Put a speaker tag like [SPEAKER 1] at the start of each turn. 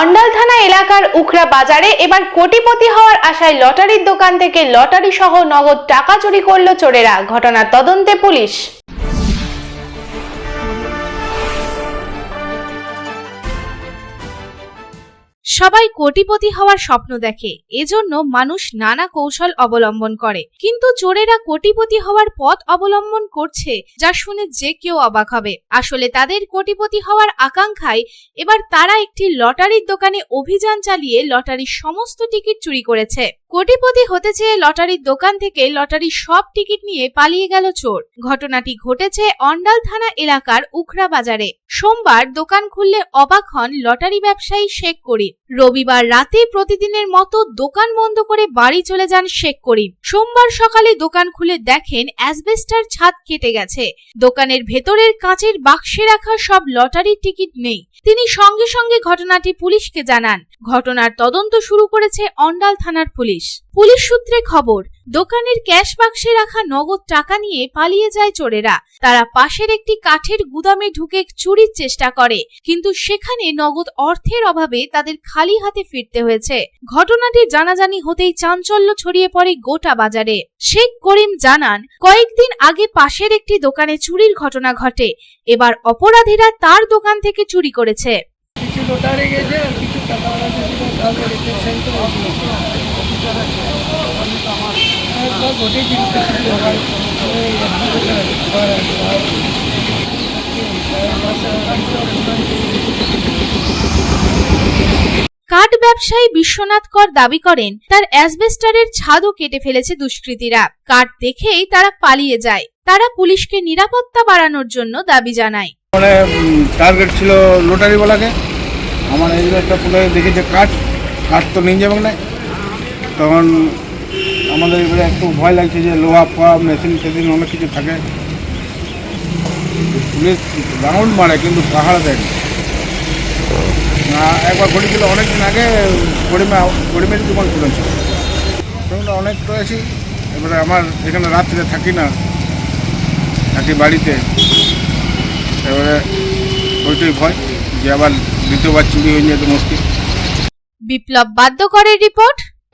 [SPEAKER 1] অন্ডাল থানা এলাকার উখরা বাজারে এবার কোটিপতি হওয়ার আশায় লটারির দোকান থেকে লটারি সহ নগদ টাকা চুরি করল চোরেরা। ঘটনার তদন্তে পুলিশ।
[SPEAKER 2] সবাই কোটিপতি হওয়ার স্বপ্ন দেখে। এজন্য মানুষ নানা কৌশল অবলম্বন করে। কিন্তু চোরেরা কোটিপতি হওয়ার পথ অবলম্বন করছে যা শুনে যে কেউ অবাক হবে। আসলে তাদের কোটিপতি হওয়ার আকাঙ্ক্ষায় এবার তারা একটি লটারির দোকানে অভিযান চালিয়ে লটারির সমস্ত টিকিট চুরি করেছে। কোটিপতি হতে চেয়ে লটারির দোকান থেকে লটারির সব টিকিট নিয়ে পালিয়ে গেল চোর। ঘটনাটি ঘটেছে অন্ডাল থানা এলাকার উখরা বাজারে। সোমবার দোকান খুললে অবাক হন লটারি ব্যবসায়ী শেখ করিম। রবিবার রাতে প্রতিদিনের মতো দোকান বন্ধ করে বাড়ি চলে যান শেখ করিম। সোমবার সকালে দোকান খুলে দেখেন অ্যাসবেস্টার ছাদ কেটে গেছে। দোকানের ভেতরের কাঁচের বাক্সে রাখা সব লটারির টিকিট নেই। তিনি সঙ্গে সঙ্গে ঘটনাটি পুলিশকে জানান। ঘটনার তদন্ত শুরু করেছে অন্ডাল থানার পুলিশ। পুলিশ সূত্রে খবর, দোকানের ক্যাশ বাক্সে রাখা নগদ টাকা নিয়ে পালিয়ে যায় চোরেরা। তারা পাশের একটি কাঠের গুদামে ঢুকে চুরির চেষ্টা করে, কিন্তু সেখানে নগদ অর্থের অভাবে তাদের খালি হাতে ফিরতে হয়েছে। ঘটনাটি জানাজানি হতেই চাঞ্চল্য ছড়িয়ে পড়ে গোটা বাজারে। শেখ করিম জানান, কয়েকদিন আগে পাশের একটি দোকানে চুরির ঘটনা ঘটে। এবার অপরাধীরা তার দোকান থেকে চুরি করেছে। ব্যবসায়ী বিশ্বনাথ কর দাবি করেন, তার অ্যাসবেস্টারের ছাদও কেটে ফেলেছে দুষ্কৃতীরা। কাঠ দেখেই তারা পালিয়ে যায়। তারা পুলিশকে নিরাপত্তা বাড়ানোর জন্য দাবি জানায়।
[SPEAKER 3] মানে টার্গেট ছিল লটারিওয়ালাকে। আমার এই একটা পুলে দেখি যে কাঠ কাঠ তো নিয়ে যাবে না। তখন আমাদের এবারে একটু ভয় লাগছে যে লোহা ফোয়া মেশিন টেশিন অনেক কিছু থাকে। পুলিশ রাউন্ড মারে, কিন্তু পাহাড় দেয় না। ঘড়ি একবার ঘটেছিল অনেক দিন আগে গড়িমা গড়িমের দোকান তখন অনেক রয়েছি এবারে আমার এখানে রাত্রে থাকি না, থাকি বাড়িতে। এবারে ওইটাই ভয়, যে আবার দ্বিতীয়বার চুরি হয়ে যেত মুশকিল।
[SPEAKER 2] বিপ্লব বাদ্যকরের রিপোর্ট।